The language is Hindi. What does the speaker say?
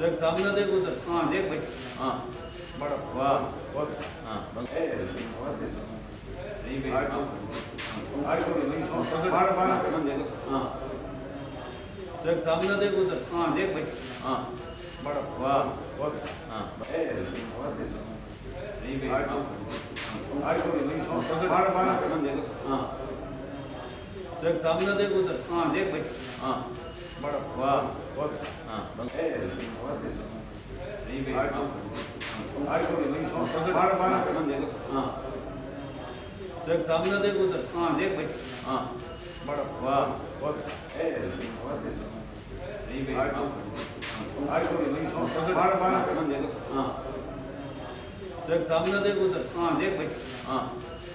देख सामने देख उधर। हाँ देख भाई। हाँ। बड़ा। वाह। हाँ नहीं भाई हाँ। देख सामने देख उधर। हाँ देख भाई। हाँ। बड़ा। वाह। हाँ। तो, नहीं भाई हाँ। हाँ। देख सामने देख उधर। हाँ देख भाई। हाँ। बड़ा। वाह। बहुत हाँ नहीं भाई आठ हाँ। बारह बारह। हाँ। हाँ। देख सामने देख उधर। हाँ देख भाई। हाँ। बड़ा। वाह। बहुत नहीं भाई आठ हाँ। बारह बारह। हाँ। देख सामने देख उधर। हाँ देख भाई। हाँ।